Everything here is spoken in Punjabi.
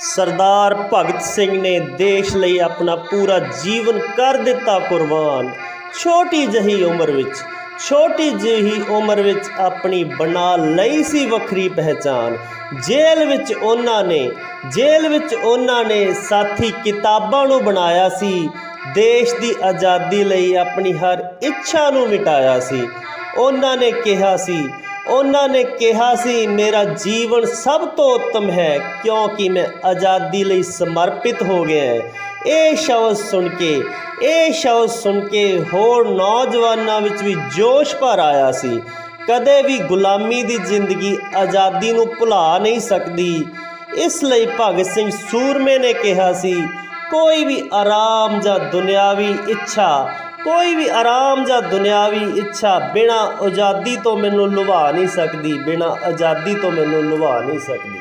ਸਰਦਾਰ ਭਗਤ ਸਿੰਘ ਨੇ ਦੇਸ਼ ਲਈ ਆਪਣਾ ਪੂਰਾ ਜੀਵਨ ਕਰ ਦਿੱਤਾ ਕੁਰਬਾਨ। ਛੋਟੀ ਜਹੀ ਉਮਰ ਵਿੱਚ, ਛੋਟੀ ਜਿਹੀ ਉਮਰ ਵਿੱਚ ਆਪਣੀ ਬਣਾ ਲਈ ਸੀ ਵੱਖਰੀ ਪਹਿਚਾਨ ਜੇਲ੍ਹ ਵਿੱਚ ਉਹਨਾਂ ਨੇ, ਜੇਲ੍ਹ ਵਿੱਚ ਉਹਨਾਂ ਨੇ ਸਾਥੀ ਕਿਤਾਬਾਂ ਨੂੰ ਬਣਾਇਆ ਸੀ। ਦੇਸ਼ ਦੀ ਆਜ਼ਾਦੀ ਲਈ ਆਪਣੀ ਹਰ ਇੱਛਾ ਨੂੰ ਮਿਟਾਇਆ ਸੀ। ਉਹਨਾਂ ਨੇ ਕਿਹਾ ਸੀ ਉਹਨਾਂ ਨੇ ਕਿਹਾ ਸੀ, ਮੇਰਾ ਜੀਵਨ ਸਭ ਤੋਂ ਉੱਤਮ ਹੈ, ਕਿਉਂਕਿ ਮੈਂ ਆਜ਼ਾਦੀ ਲਈ ਸਮਰਪਿਤ ਹੋ ਗਿਆ ਹਾਂ। ਇਹ ਸ਼ਬਦ ਸੁਣ ਕੇ, ਇਹ ਸ਼ਬਦ ਸੁਣ ਕੇ ਹੋਰ ਨੌਜਵਾਨਾਂ ਵਿੱਚ ਵੀ ਜੋਸ਼ ਭਰ ਆਇਆ ਸੀ। ਕਦੇ ਵੀ ਗੁਲਾਮੀ ਦੀ ਜ਼ਿੰਦਗੀ ਆਜ਼ਾਦੀ ਨੂੰ ਭੁਲਾ ਨਹੀਂ ਸਕਦੀ। ਇਸ ਲਈ ਭਗਤ ਸਿੰਘ ਸੂਰਮੇ ਨੇ ਕਿਹਾ ਸੀ, ਕੋਈ ਵੀ ਆਰਾਮ ਜਾਂ ਦੁਨਿਆਵੀ ਇੱਛਾ ਕੋਈ ਵੀ ਆਰਾਮ ਜਾਂ ਦੁਨਿਆਵੀ ਇੱਛਾ ਬਿਨਾ ਆਜ਼ਾਦੀ ਤੋਂ ਮੈਨੂੰ ਲੁਭਾ ਨਹੀਂ ਸਕਦੀ, ਬਿਨਾ ਆਜ਼ਾਦੀ ਤੋਂ ਮੈਨੂੰ ਲੁਭਾ ਨਹੀਂ ਸਕਦੀ।